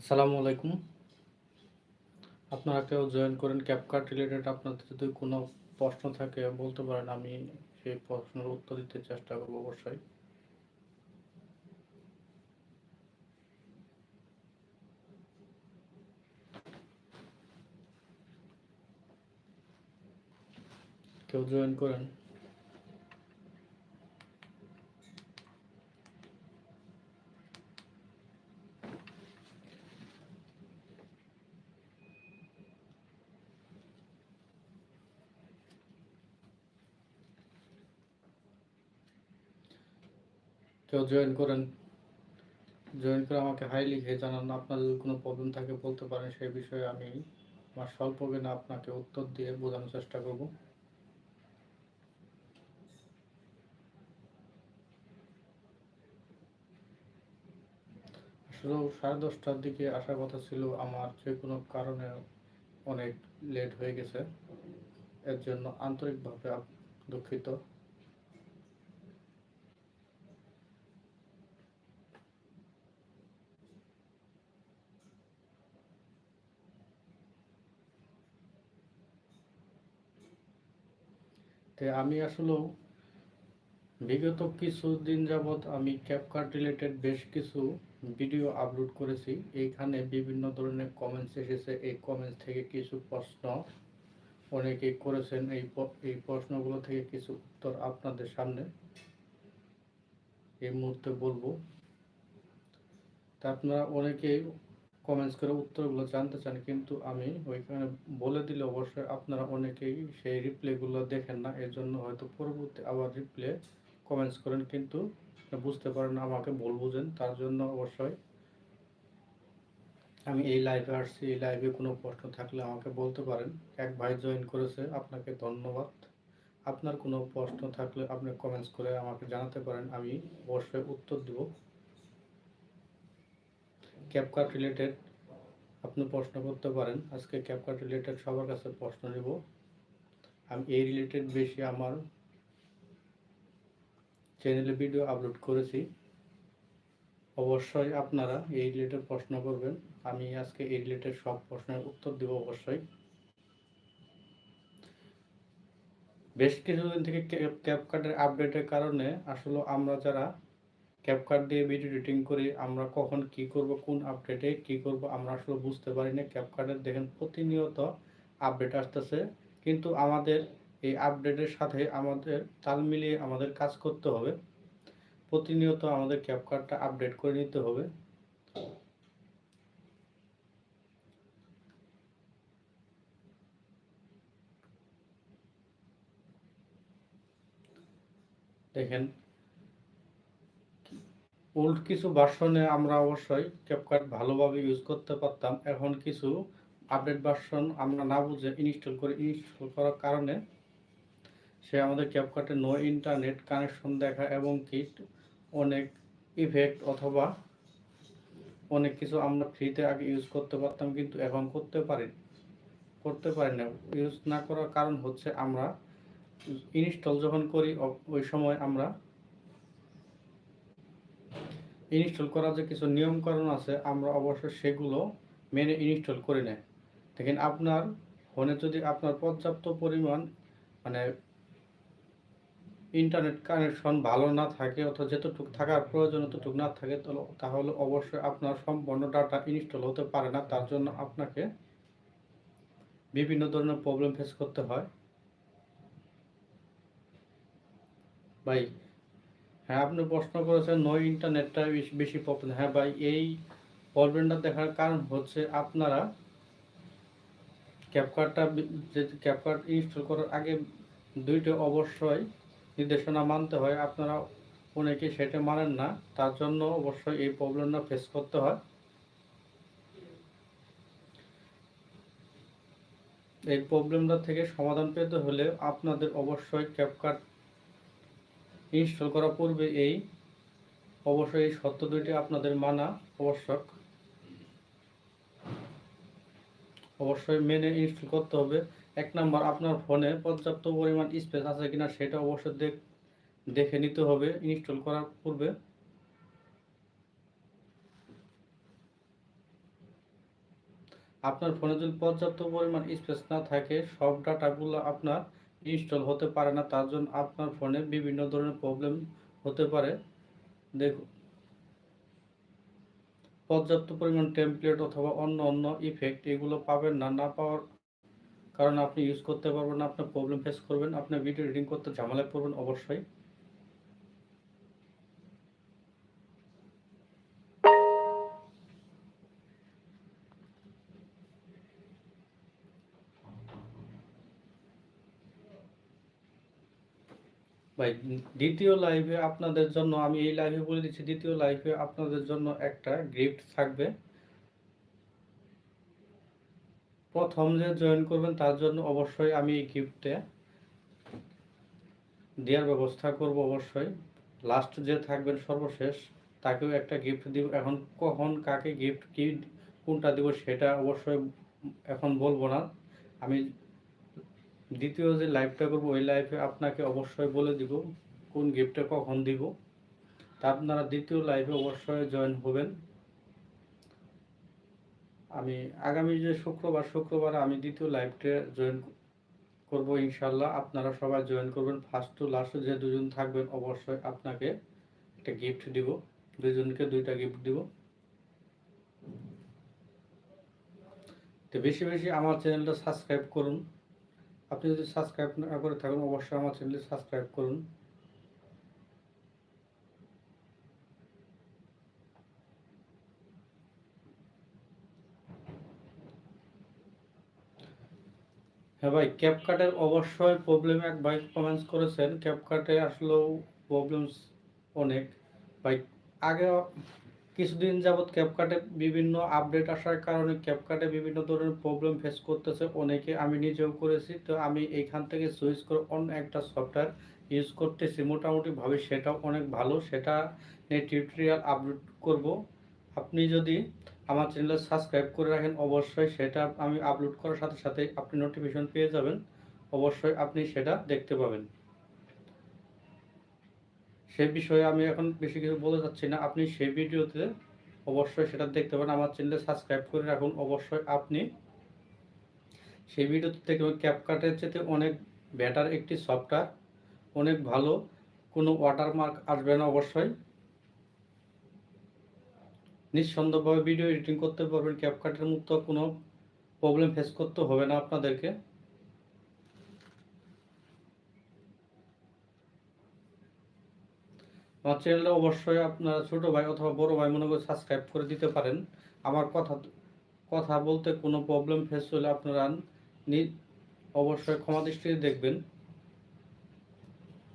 আসসালামু আলাইকুম। আপনারা কেউ জয়েন করেন ক্যাপকার্ট রিলেটেড আপনাদের যদি কোনো প্রশ্ন থাকে, বলতে পারেন, আমি সেই প্রশ্নের উত্তর দিতে চেষ্টা করব অবশ্যই। কেউ জয়েন করেন? কেউ জয়েন করেন জয়েন করে আমাকে হাই লিখে জানান, আপনার যদি কোনো প্রবলেম থাকে বলতে পারেন, সেই বিষয়ে আমি আমার স্বল্প জ্ঞানে আপনাকে উত্তর দিয়ে বোঝানোর চেষ্টা করব। আসলে সাড়ে দশটার দিকে আসার কথা ছিল, আমার যে কোনো কারণে অনেক লেট হয়ে গেছে। এর জন্য আন্তরিকভাবে দুঃখিত। তে আমি আসলে বিগত কিছুদিন যাবৎ আমি ক্যাপকার্ট রিলেটেড বেশ কিছু ভিডিও আপলোড করেছি। এইখানে বিভিন্ন ধরনের কমেন্টস এসেছে। এই কমেন্টস থেকে কিছু প্রশ্ন অনেকেই করেছেন। এই এই প্রশ্নগুলো থেকে কিছু উত্তর আপনাদের সামনে এই মুহূর্তে বলব। তা আপনারা অনেকেই কমেন্টস করে উত্তরগুলো জানতে চান, কিন্তু আমি ওইখানে বলে দিলে অবশ্যই আপনারা অনেকেই সেই রিপ্লেগুলো দেখেন না, এর জন্য হয়তো পরবর্তী আবার রিপ্লে কমেন্টস করেন, কিন্তু বুঝতে পারেন, আমাকে ভুল বুঝেন, তার জন্য অবশ্যই আমি এই লাইভে আসছি, এই লাইভে কোনো প্রশ্ন থাকলে আমাকে বলতে পারেন। এক ভাই জয়েন করেছে, আপনাকে ধন্যবাদ। আপনার কোনো প্রশ্ন থাকলে আপনি কমেন্টস করে আমাকে জানাতে পারেন, আমি অবশ্যই উত্তর দেব। ক্যাপকাট রিলেটেড আপনি প্রশ্ন করতে পারেন। আজকে ক্যাপকাট রিলেটেড সবার কাছে প্রশ্ন নেব। আমি এই রিলেটেড বেশি আমার চ্যানেলে ভিডিও আপলোড করেছি। অবশ্যই আপনারা এই রিলেটেড প্রশ্ন করবেন। আমি আজকে এই রিলেটেড সব প্রশ্নের উত্তর দেব অবশ্যই। বেশ কিছুদিন থেকে ক্যাপকার্টের আপডেটের কারণে আসলে আমরা যারা ক্যাপকার্ট দিয়ে ভিডিও এডিটিং করি আমরা কখন কি করব, কোন আপডেটে কি করব, আমরা আসলে বুঝতে পারি না। ক্যাপকার্টের দেখেন প্রতিনিয়ত আপডেট আসতেছে। কিন্তু আমাদের এই আপডেটের সাথে আমাদের তাল মিলিয়ে আমাদের কাজ করতে হবে। প্রতিনিয়ত আমাদের ক্যাপকার্টটা আপডেট করে নিতে হবে। দেখেন ওল্ড কিছু ভার্সনে আমরা অবশ্যই ক্যাপকাট ভালোভাবে ইউজ করতে পারতাম। এখন কিছু আপডেট ভার্সন আমরা না বুঝে ইনস্টল করে ইনস্টল করার কারণে সে আমাদের ক্যাপকাটে নো ইন্টারনেট কানেকশন দেখা এবং কি অনেক ইফেক্ট অথবা অনেক কিছু আমরা ফ্রিতে আগে ইউজ করতে পারতাম কিন্তু এখন করতে পারি করতে পারি না। ইউজ না করার কারণ হচ্ছে আমরা ইনস্টল যখন করি ওই সময় আমরা ইনস্টল করার যে কিছু নিয়মকানুন আছে, আমরা অবশ্যই সেগুলো মেনে ইনস্টল করে নেয় দেখেন আপনার ফোনে যদি আপনার পর্যাপ্ত পরিমাণ মানে ইন্টারনেট কানেকশন ভালো না থাকে অথবা যতটুকু থাকার প্রয়োজন ততটুকু না থাকে তাহলে অবশ্যই আপনার সম্পূর্ণ ডাটা ইনস্টল হতে পারে না। তার জন্য আপনাকে বিভিন্ন ধরনের প্রবলেম ফেস করতে হয়। ভাই হ্যাঁ আপনি প্রশ্ন করেছেন নো ইন্টারনেটটা বেশি প্রবলেম হ্যাঁ ভাই, এই প্রবলেমটা দেখার কারণ হচ্ছে আপনারা ক্যাপকার্টটা যে ক্যাপকার্ট ইনস্টল করার আগে দুইটা অবশ্যই নির্দেশনা মানতে হয়। আপনারা অনেকে সেটা মানেন না, তার জন্য অবশ্যই এই প্রবলেমটা ফেস করতে হয়। এই প্রবলেমটা থেকে সমাধান পেতে হলে আপনাদের অবশ্যই ক্যাপকার্ট ইনস্টল করার পূর্বে এই অবশ্যই এই সত্য দুইটি আপনাদের মানা আবশ্যক। অবশ্যই মেনে ইনস্টল করতে হবে। এক নাম্বার, আপনার ফোনে পর্যাপ্ত পরিমাণ স্পেস আছে কিনা সেটা অবশ্যই দেখ, দেখে নিতে হবে ইনস্টল করার পূর্বে। আপনার ফোনে যদি পর্যাপ্ত পরিমাণ স্পেস না থাকে, সব ডাটাগুলো আপনার ইনস্টল হতে পারে না, তার জন্য আপনার ফোনে বিভিন্ন ধরনের প্রবলেম হতে পারে। দেখুন, পর্যাপ্ত পরিমাণ টেমপ্লেট অথবা অন্য অন্য ইফেক্ট এগুলো পাবেন না না পাওয়ার কারণ আপনি ইউজ করতে পারবেন না আপনার প্রবলেম ফেস করবেন আপনার ভিডিও এডিটিং করতে ঝামেলায় পড়বেন অবশ্যই। ভাই, দ্বিতীয় লাইভে আপনাদের জন্য, আমি এই লাইভে বলে দিচ্ছি, দ্বিতীয় লাইভে আপনাদের জন্য একটা গিফট থাকবে। প্রথম যে জয়েন করবেন, তার জন্য অবশ্যই আমি এই গিফটে দেওয়ার ব্যবস্থা করব অবশ্যই। লাস্ট যে থাকবেন সর্বশেষ, তাকেও একটা গিফট দিব। এখন কখন কাকে গিফট কি, কোনটা দিব, সেটা অবশ্যই এখন বলব না। আমি দ্বিতীয় যে লাইভটা করব, ওই লাইভে আপনাকে অবশ্যই বলে দিব কোন গিফটটা কখন দিব। তা আপনারা দ্বিতীয় লাইভে অবশ্যই জয়েন হবেন। আমি আগামী যে শুক্রবার শুক্রবার আমি দ্বিতীয় লাইভটা জয়েন করব ইনশাল্লাহ আপনারা সবাই জয়েন করবেন। ফার্স্ট টু লাস্ট যে দুজন থাকবেন, অবশ্যই আপনাকে একটা গিফট দিব। দুজনকে দুইটা গিফট দিব। তো বেশি বেশি আমার চ্যানেলটা সাবস্ক্রাইব করুন। আপনি যদি সাবস্ক্রাইব না করে থাকেন, অবশ্যই আমার চ্যানেলটি সাবস্ক্রাইব করুন। হ্যাঁ ভাই ক্যাপকাটের অবশ্যই প্রবলেম এক ভাই কমেন্টস করেছেন। ক্যাপকাটে আসলেও প্রবলেমস অনেক। ভাই, আগে কিছুদিন যাবৎ ক্যাপকাটে বিভিন্ন আপডেট আসার কারণে ক্যাপকাটে বিভিন্ন ধরনের প্রবলেম ফেস করতেছে অনেকে। আমি নিজেও করেছি। তো আমি এইখান থেকে সুইচ করে অন্য একটা সফটওয়্যার ইউজ করতেছি। মোটামুটিভাবে সেটাও অনেক ভালো। সেটা নিয়ে টিউটোরিয়াল আপলোড করব। আপনি যদি আমার চ্যানেলে সাবস্ক্রাইব করে রাখেন, অবশ্যই সেটা আমি আপলোড করার সাথে সাথে আপনি নোটিফিকেশন পেয়ে যাবেন। অবশ্যই আপনি সেটা দেখতে পাবেন। সেই বিষয়ে আমি এখন বেশি কিছু বলে যাচ্ছি না। আপনি সেই ভিডিওতে অবশ্যই সেটা দেখতে পারেন। আমার চ্যানেলে সাবস্ক্রাইব করে রাখুন। অবশ্যই আপনি সেই ভিডিওতে দেখবেন ক্যাপকাটের চেয়ে অনেক বেটার একটি সফটওয়্যার অনেক ভালো। কোনো ওয়াটারমার্ক আসবে না অবশ্যই। নিঃসন্দেহভাবে ভিডিও এডিটিং করতে পারবেন। ক্যাপকাটের মতো কোনো প্রবলেম ফেস করতে হবে না আপনাদেরকে। আমার চ্যানেলটা অবশ্যই আপনারা ছোট ভাই অথবা বড় ভাই মনে করে সাবস্ক্রাইব করে দিতে পারেন। আমার কথা কথা বলতে কোনো প্রবলেম ফেস হলে আপনারা অবশ্যই ক্ষমা দৃষ্টিতে দেখবেন।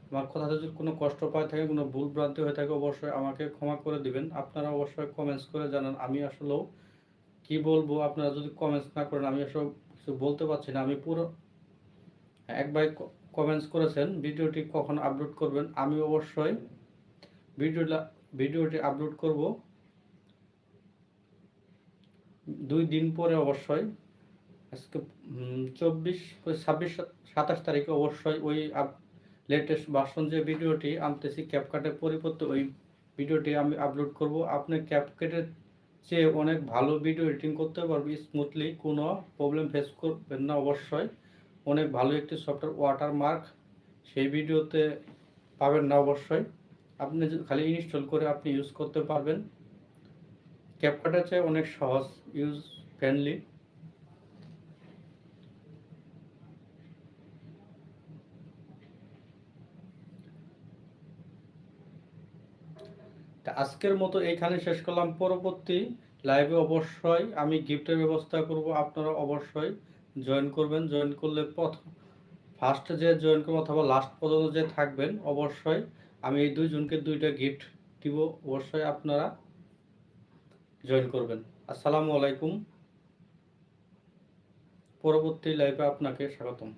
আমার কথাতে যদি কোনো কষ্ট পায় থাকে, কোনো ভুল ভ্রান্তি হয়ে থাকে, অবশ্যই আমাকে ক্ষমা করে দিবেন। আপনারা অবশ্যই কমেন্টস করে জানান, আমি আসলেও কি বলব আপনারা যদি কমেন্টস না করেন, আমি আসলে কিছু বলতে পারছি না। আমি পুরো এক ভাই কমেন্টস করেছেন, ভিডিওটি কখন আপলোড করবেন, আমি অবশ্যই ভিডিওটা, ভিডিওটি আপলোড করব। দুই দিন পরে অবশ্যই, আজকে চব্বিশ ছাব্বিশ, সাতাশ তারিখে অবশ্যই ওই লেটেস্ট ভার্সন যে ভিডিওটি আনতেছি ক্যাপকাটের পরিবর্তে ওই ভিডিওটি আমি আপলোড করব। আপনি ক্যাপকাটের চেয়ে অনেক ভালো ভিডিও এডিটিং করতে পারবে স্মুথলি কোনো প্রবলেম ফেস করবেন না অবশ্যই। অনেক ভালো একটি সফটওয়্যার ওয়াটারমার্ক সেই ভিডিওতে পাবেন না অবশ্যই। আপনি খালি ইনস্টল করে আপনি ইউজ করতে পারবেন। ক্যাপকাটের চেয়ে অনেক সহজ ইউজ ফ্রেন্ডলি আজকের মতো এইখানে শেষ করলাম। পরবর্তী লাইভে অবশ্যই আমি গিফটের ব্যবস্থা করব। আপনারা অবশ্যই জয়েন করবেন। জয়েন করলে প্রথম ফার্স্ট যে জয়েন করব অথবা লাস্ট পর্যন্ত যে থাকবেন, অবশ্যই আমি এই দুইজনকে দুইটা গিফট দিব। অবশ্যই আপনারা জয়েন করবেন। আসসালামু আলাইকুম। পরবর্তী লাইভে আপনাকে স্বাগতম।